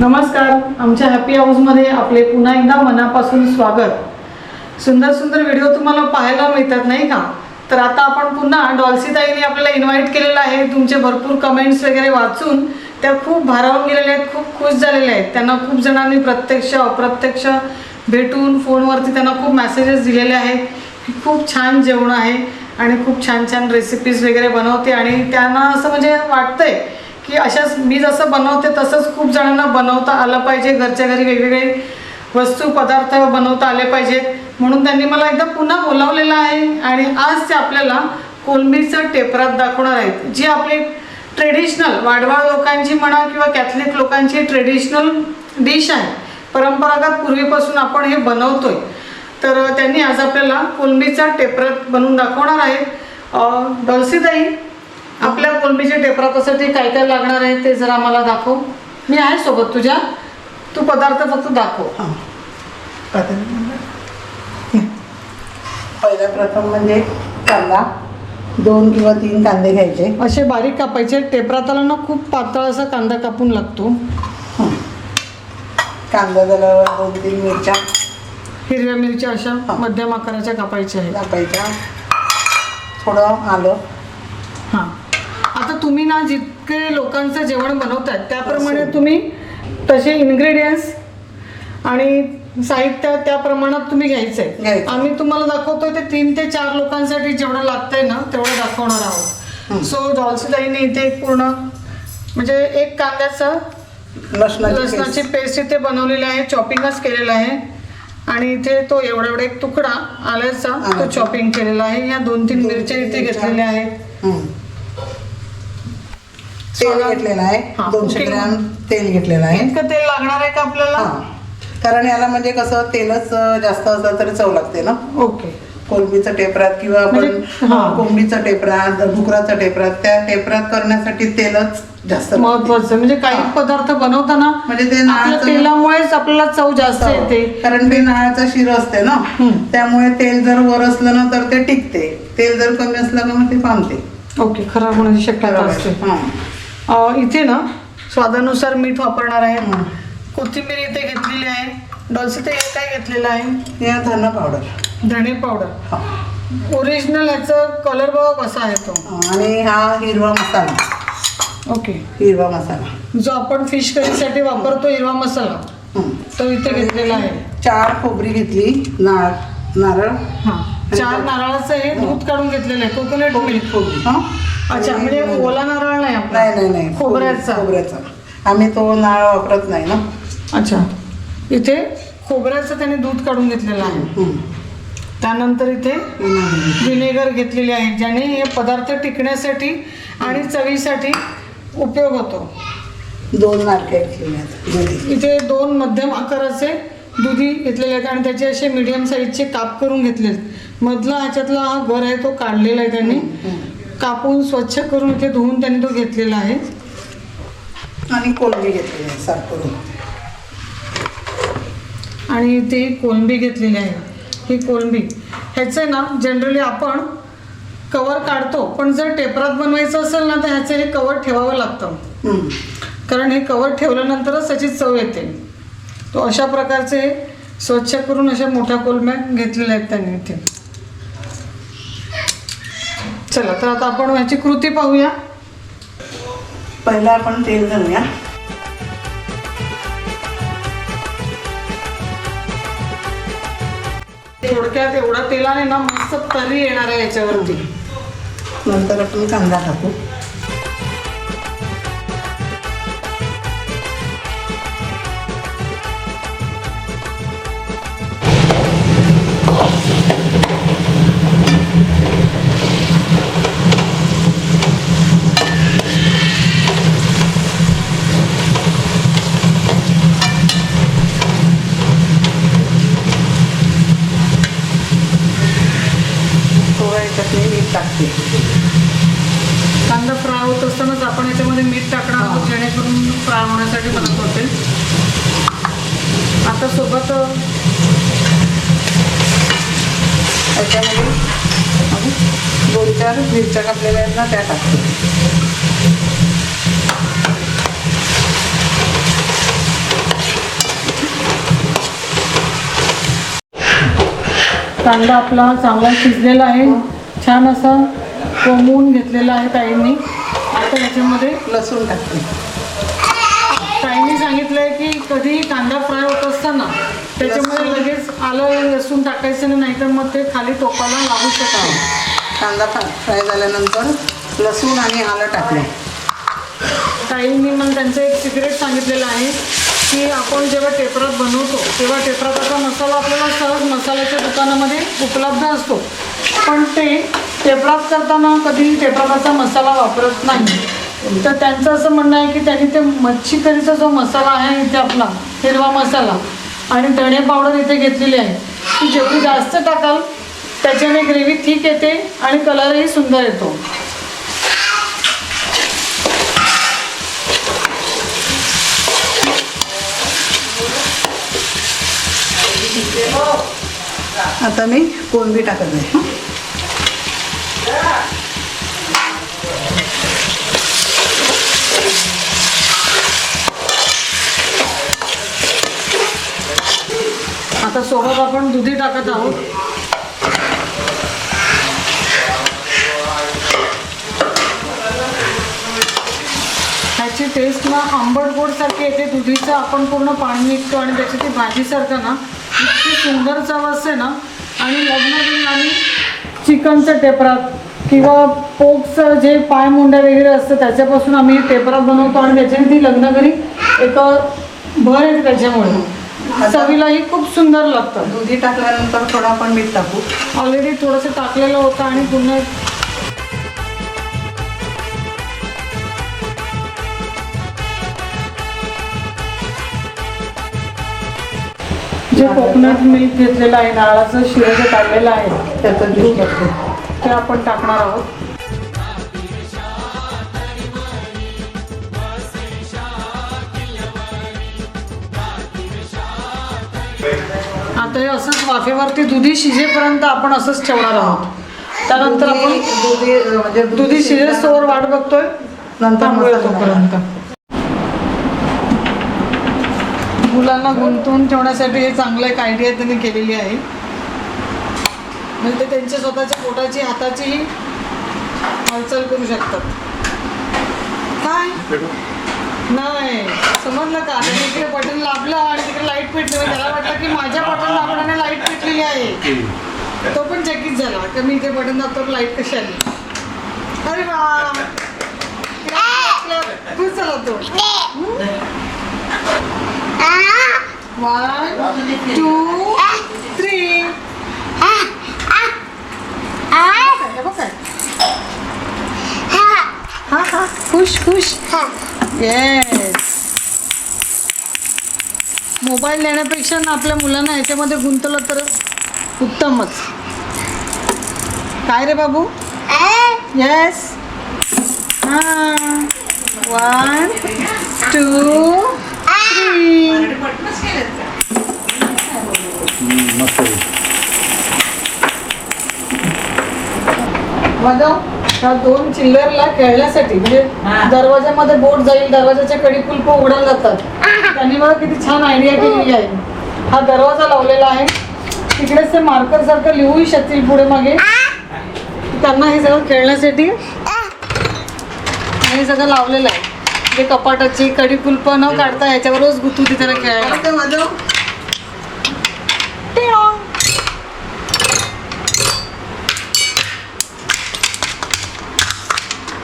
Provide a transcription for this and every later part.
नमस्कार. आमच्या हॅपी हाऊसमध्ये आपले पुन्हा एकदा मनापासून स्वागत. सुंदर सुंदर व्हिडिओ तुम्हाला पाहायला मिळतात नाही का? तर आता आपण पुन्हा डॉल्सीताईने आपल्याला इन्व्हाइट केलेलं आहे. तुमचे भरपूर कमेंट्स वगैरे वाचून त्या खूप भारावून गेलेल्या आहेत खूप खुश झालेल्या आहेत. त्यांना खूप जणांनी प्रत्यक्ष अप्रत्यक्ष भेटून फोनवरती त्यांना खूप मेसेजेस दिलेले आहेत. की खूप छान जेवण आहे आणि खूप छान छान रेसिपीज वगैरे बनवते आणि त्यांना असं म्हणजे वाटतंय की अशाच मी जसं बनवते तसंच खूप जणांना बनवता आलं पाहिजे. घरच्या घरी वेगवेगळे वस्तू पदार्थ बनवता आले पाहिजेत म्हणून त्यांनी मला एकदा पुन्हा बोलावलेलं आहे आणि आज ते आपल्याला कोलंबीचं टेपरात दाखवणार आहेत. जी आपली ट्रेडिशनल वाडवाळ लोकांची म्हणा किंवा कॅथलिक लोकांची ट्रेडिशनल डिश आहे. परंपरागत पूर्वीपासून आपण हे बनवतोय. तर त्यांनी आज आपल्याला कोलंबीचा टेपरात बनवून दाखवणार आहेत. डॉल्सीताई आपल्या कोलंबीच्या टेपरातासाठी काय काय लागणार आहे ते जरा आम्हाला दाखव. मी आहे सोबत तुझ्या. तू पदार्थ फक्त दाखव. हां. पहिला प्रथम म्हणजे कांदा. दोन किंवा तीन कांदे घ्यायचे. असे बारीक कापायचे. टेपराताला ना खूप पातळ असा कांदा कापून लागतो. कांदा झाल्यावर दोन तीन मिरच्या. हिरव्या मिरच्या अशा. मध्यम आकाराच्या कापायच्या आहेत. कापायच्या. थोडं आलं. हां. आता तुम्ही ना जितके लोकांचं जेवण बनवतात त्याप्रमाणे. तुम्ही तसे इन्ग्रेडियंट्स आणि साहित्य त्या प्रमाणात तुम्ही घ्यायचंय घ्यायचं. आम्ही तुम्हाला दाखवतोय ते तीन ते चार लोकांसाठी जेवढं लागतंय ना तेवढं दाखवणार आहोत. सो जॉल्सीदाईने इथे एक पूर्ण म्हणजे एक कांद्याचं लसणाची. पेस्ट इथे बनवलेली आहे चॉपिंगच केलेलं आहे आणि इथे तो एवढा एवढा एक तुकडा आल्याचा तो. चॉपिंग केलेला आहे या दोन तीन मिरच्या इथे. घेतलेल्या आहेत हं. तेल सोडा. घेतलेलं आहे दोनशे. ग्रॅम तेल घेतलेलं आहे इतकं तेल लागणार आहे का आपल्याला हां कारण याला म्हणजे कसं तेलच अं, जास्त असलं तरी चव लागते ना ओके कोलंबीचं टेपरात किंवा आपण म्हणजे- हां. कोंबडीचं टेपरात डुकराचं टेपरात त्या टेपरात करण्यासाठी तेलच जास्त लागते. महत्वाचं म्हणजे काही हां. पदार्थ बनवताना म्हणजे ते आपल्या तेलामुळेच आपल्याला चव जास्त. येते कारण ते नाळाचं शिर असते ना. त्यामुळे तेल जर वर असलं ना तर ते टिकते तेल जर कमी असलं ना मग ते पामते ओके खराब होण्याची शक्यता असते हां. इथे ना स्वादानुसार मीठ वापरणार आहे. कोथिंबीर इथे घेतलेली आहे. डॉल्सी ते काय घेतलेलं आहे? हे धना पावडर धणे पावडर ओरिजिनल ह्याचं कलर बघा कसा आहे तो. आणि हा हिरवा मसाला. ओके हिरवा मसाला. जो आपण फिश करीसाठी वापरतो हिरवा मसाला. तो इथे घेतलेला आहे. चार खोबरी घेतली नाळ नारळ. हा. चार नारळाचं हे दूध काढून घेतलेलं आहे. कोकोनट मिल्क खोबरी. हां. अच्छा म्हणजे ओला नारळ नाही आपला? नाही नाही नाही. खोबऱ्याचा. खोबऱ्याचा. आम्ही तो नाळ वापरत नाही ना. अच्छा. इथे खोबऱ्याचं त्याने दूध काढून घेतलेलं आहे. त्यानंतर इथे. विनेगर घेतलेले आहे ज्याने हे पदार्थ टिकण्यासाठी आणि चवीसाठी उपयोग होतो. दोन नारळ दुधी. इथे दोन मध्यम आकाराचे दुधी घेतलेले आहेत आणि त्याचे असे मीडियम साईजचे काप करून घेतले आहेत मधला ह्याच्यातला हा घर आहे तो काढलेला आहे त्यांनी. कापून स्वच्छ करून इथे धुवून त्यांनी तो घेतलेला आहे. आणि कोलंबी घेतलेली आहे साफ करून. आणि ती कोलंबी घेतलेली आहे. ही कोलंबी. ह्याचं ना जनरली आपण कवर काढतो पण जर टेपरात बनवायचं असेल ना तर ह्याचं हे कवर ठेवावं लागतं. कारण हे कवर ठेवल्यानंतरच त्याची चव येते. तो अशा प्रकारचे स्वच्छ करून अशा मोठ्या कोलम्या घेतलेल्या आहेत त्यांनी इथे. चला तर आता आपण ह्याची कृती पाहूया. पहिला आपण तेल घालूया. थोडक्यात एवढा तेलाने ना मस्त तरी येणार आहे याच्यावरती. नंतर आपण कांदा टाकू. मीठ टाकते. कांदा फ्राय होत असतानाच आपण याच्यामध्ये मीठ टाकणार आहोत जेणेकरून फ्राय होण्यासाठी मदत होते. आता सोबत याच्यामध्ये दोन चार मिरच्या कापलेल्या आहेत ना त्या टाकते. कांदा आपला चांगला शिजलेला आहे. छान असा कोंबून घेतलेला आहे ताईंनी. आता याच्यामध्ये लसूण टाकते. ताईंनी सांगितलंय की कधी कांदा फ्राय होत असताना त्याच्यामध्ये लगेच आलं लसूण टाकायचं नाही तर मग ते खाली टोपाला लागू शकतं. कांदा फ्रा फ्राय झाल्यानंतर लसूण आणि आलं टाकले. ताईंनी मग त्यांचं एक सिक्रेट सांगितलेलं आहे की आपण जेव्हा टेपरात बनवतो तेव्हा टेपराचा मसाला आपल्याला सहज मसाल्याच्या दुकानामध्ये उपलब्ध असतो. पण ते टेपरात करताना कधी टेपलाचा मसाला वापरत नाही. तर त्यांचं असं म्हणणं आहे की त्यांनी ते मच्छी करीचा जो मसाला आहे इथे आपला हिरवा मसाला आणि धणे पावडर इथे घेतलेली आहे ती जेवढी जास्त टाकाल त्याच्याने ग्रेव्ही ठीक येते आणि कलरही सुंदर येतो. आता मी कोळंबी टाकत आहे. आता सोबत आपण दुधी टाकत आहोत. ह्याची टेस्ट ना आंबट गोड सारखी येते. दुधीचं आपण पूर्ण पाणी निघतो आणि त्याची ती भाजीसारखं ना इतकी सुंदर चव असते ना. आणि लग्न आम्ही चिकनचं टेपरात किंवा पोकचं जे पाय मुंड्या वगैरे असतं त्याच्यापासून आम्ही टेपरात बनवतो आणि त्याच्याने ती लग्न घरी एक भर येते त्याच्यामुळे. चवीलाही खूप सुंदर लागतं. दुधी टाकल्यानंतर थोडं आपण मीठ टाकू. ऑलरेडी थोडंसं टाकलेलं होतं आणि पुन्हा जे कोकोनट मिल्क घेतलेलं आहे नारळाचं शिरं जे काढलेलं आहे त्याचं ज्यूस ते आपण टाकणार आहोत. आता हे असंच वाफेवरती दुधी शिजेपर्यंत आपण असंच ठेवणार आहोत. त्यानंतर आपण दुधी म्हणजे दुधी शिजे सोवर वाट बघतोय. नंतर तोपर्यंत. मुलांना गुंतवून ठेवण्यासाठी हे चांगलं एक आयडिया त्यांनी केलेली आहे. म्हणजे त्यांच्या स्वतःच्या पोटाची हाताचीही हालचाल करू शकतात. काय? नाही. समजलं का? त्याने इकडे बटन दाबलं आणि तिकडे लाइट पेटली. त्याला वाटलं की माझ्या बटन दाबल्याने लाइट पेटलेली आहे. तो पण चकित झाला. की मी इथे बटन दाबतो लाइट कशी आली? अरे वा! तू. चला तो हा हा खुश खुश येस मोबाईल नेण्यापेक्षा ना आपल्या मुलांना याच्यामध्ये गुंतवलं तर उत्तमच. काय रे बाबू? येस हां. वन टू थ्री वाजव ह्या दोन चिल्लरला खेळण्यासाठी म्हणजे दरवाजामध्ये बोट जाईल दरवाजाच्या कडी कुलप उघडायला जातात. त्यांनी मला किती छान आयडिया केलेली आहे. हा दरवाजा लावलेला आहे. तिकडेच ते मार्कर सारखं लिहूही शकतील पुढे मागे. त्यांना हे सगळं खेळण्यासाठी. हे सगळं लावलेलं आहे. ते कपाटाची कडी कुलप न काढता ह्याच्यावरच गुतू ती त्याला खेळायला. ते माझं. टिळॉंग.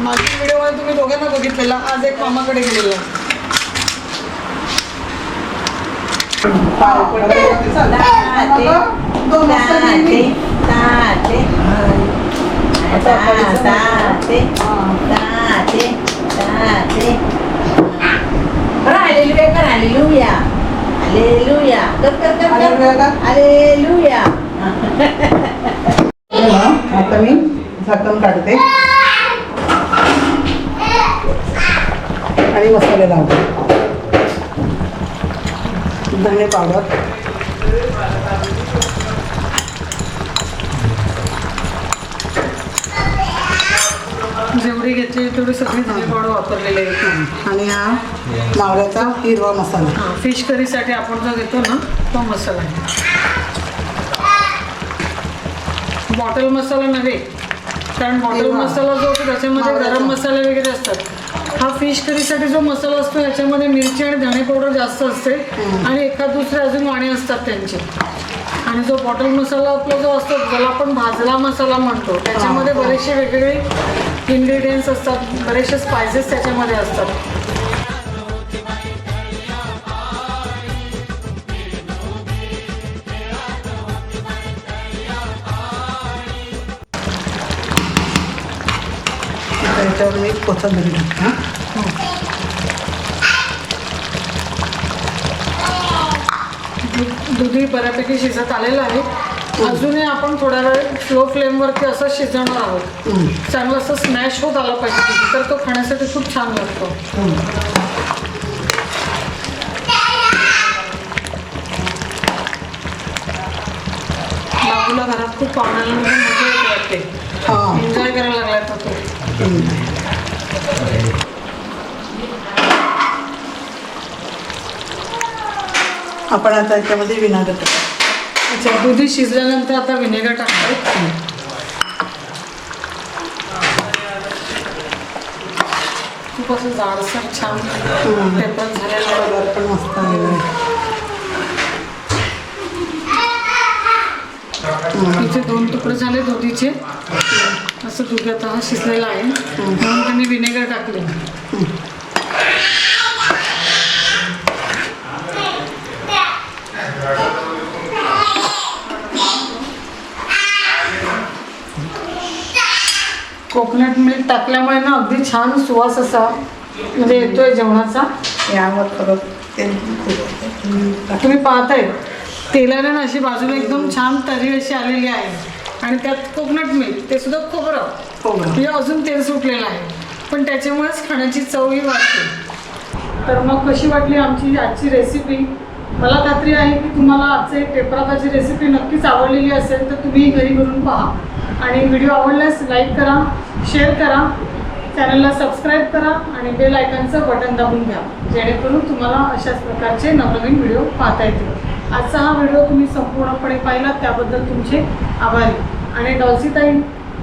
मागील व्हिडिओमध्ये तुम्ही दोघांना बघितलेला आज एक मामाकडे गेलेला. पाय पडते. दोन आता पडीचं Aleluya. हे ना, आता मी झाकण काढते. आणि मसाले लावते. धणे पावडर. जेवढी घेतली तेवढी सगळी धने पावडर वापरलेली आहे आणि हा मावळ्याचा हिरवा मसाला. फिश करीसाठी आपण जो घेतो ना तो मसाला आहे. बॉटल मसाला नव्हे कारण बॉटल. मसाला जो असतो त्याच्यामध्ये. गरम मसाले वगैरे असतात. हा फिश करीसाठी जो मसाला असतो याच्यामध्ये मिरची आणि धणे पावडर जास्त असते आणि एखाद दुसरे अजून वाणे असतात त्यांचे. आणि जो बॉटल मसाला आपला जो असतो ज्याला आपण भाजला मसाला म्हणतो त्याच्यामध्ये. बरेचसे वेगवेगळे इन्ग्रेडियंट्स असतात बरेचसे स्पायसेस त्याच्यामध्ये असतात. आता याच्यावर मी कोथिंबीर टाकते हां? दूध- बऱ्यापैकी शिजत आलेलं आहे. अजूनही आपण थोड्या वेळ स्लो फ्लेमवरती असं शिजवणार आहोत. चांगलं असं स्मॅश होत आलं पाहिजे तर तो खाण्यासाठी खूप छान लागतो. बाबूला घरात खूप पाहुण्यांमध्ये मजा येते वाटते हां एन्जॉय करायला लागलाय तो. आपण आता याच्यामध्ये विनागर अच्छा दुधी शिजल्यानंतर आता विनेगर टाकतो खूप असं जाडसर छान पेपर झालेलं कलर पण मस्त आहे. इथे दोन तुकडे झाले दुधीचे. असं दूध आता हा शिजलेला आहे. म्हणून त्यांनी विनेगर टाकले. कोकोनट मिल्क टाकल्यामुळे ना अगदी छान सुवास असा म्हणजे येतोय जेवणाचा. यावर परत तेल खूप हम्म. तुम्ही पाहताय तेलाने ना अशी बाजूला एकदम छान तरी अशी आलेली आहे. आणि त्यात कोकोनट मिल्क ते सुद्धा खोबरं. खोबरं. म्हणजे अजून तेल सुटलेलं आहे. पण त्याच्यामुळेच खाण्याची चवही वाटते तर मग कशी वाटली आमची आजची रेसिपी मला खात्री आहे की तुम्हाला आजचे पेपराताची रेसिपी नक्कीच आवडलेली असेल तर तुम्ही घरी करून पहा. आणि व्हिडिओ आवडल्यास लाईक करा. शेअर करा चॅनलला सबस्क्राईब करा आणि बेल आयकनचं बटन दाबून घ्या जेणेकरून तुम्हाला अशाच प्रकारचे नवनवीन व्हिडिओ पाहता येतील. आजचा हा व्हिडिओ तुम्ही संपूर्णपणे पाहिला त्याबद्दल तुमचे आभारी. आणि डॉल्सीताई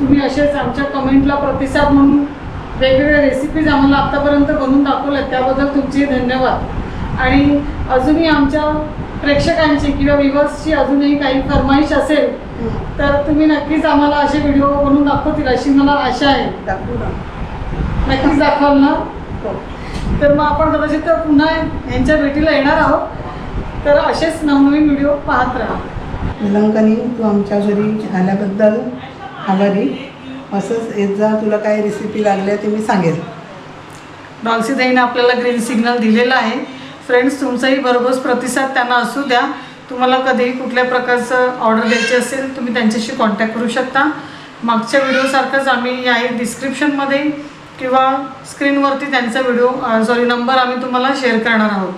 तुम्ही असेच आमच्या कमेंटला प्रतिसाद म्हणून वेगवेगळ्या रेसिपीज आम्हाला आत्तापर्यंत बनवून दाखवल्या त्याबद्दल तुमचे धन्यवाद. आणि अजूनही आमच्या प्रेक्षकांची किंवा विवर्सची अजूनही काही फरमाईश असेल तर तुम्ही नक्कीच आम्हाला असे व्हिडिओ बनवून दाखवतील अशी मला आशा आहे. टाकू ना. नक्कीच दाखवाल ना? हो. तर मग आपण कदाचित पुन्हा यांच्या भेटीला येणार आहोत. तर असेच नवनवीन व्हिडिओ पाहत राहा. निलंकनी तू आमच्या घरी आल्याबद्दल आभारी. असंच येत जा तुला काय रेसिपी लागल्या ते मी सांगेल. डॉल्सीताईने आपल्याला ग्रीन सिग्नल दिलेला आहे. फ्रेंड्स तुमचाही भरघोस प्रतिसाद त्यांना असू द्या. तुम्हाला कधीही कुठल्या प्रकारचं ऑर्डर द्यायची असेल तुम्ही त्यांच्याशी कॉन्टॅक्ट करू शकता. मागच्या व्हिडिओसारखंच आम्ही या डिस्क्रिप्शनमध्ये किंवा स्क्रीनवरती त्यांचा व्हिडिओ सॉरी नंबर आम्ही तुम्हाला शेअर करणार आहोत.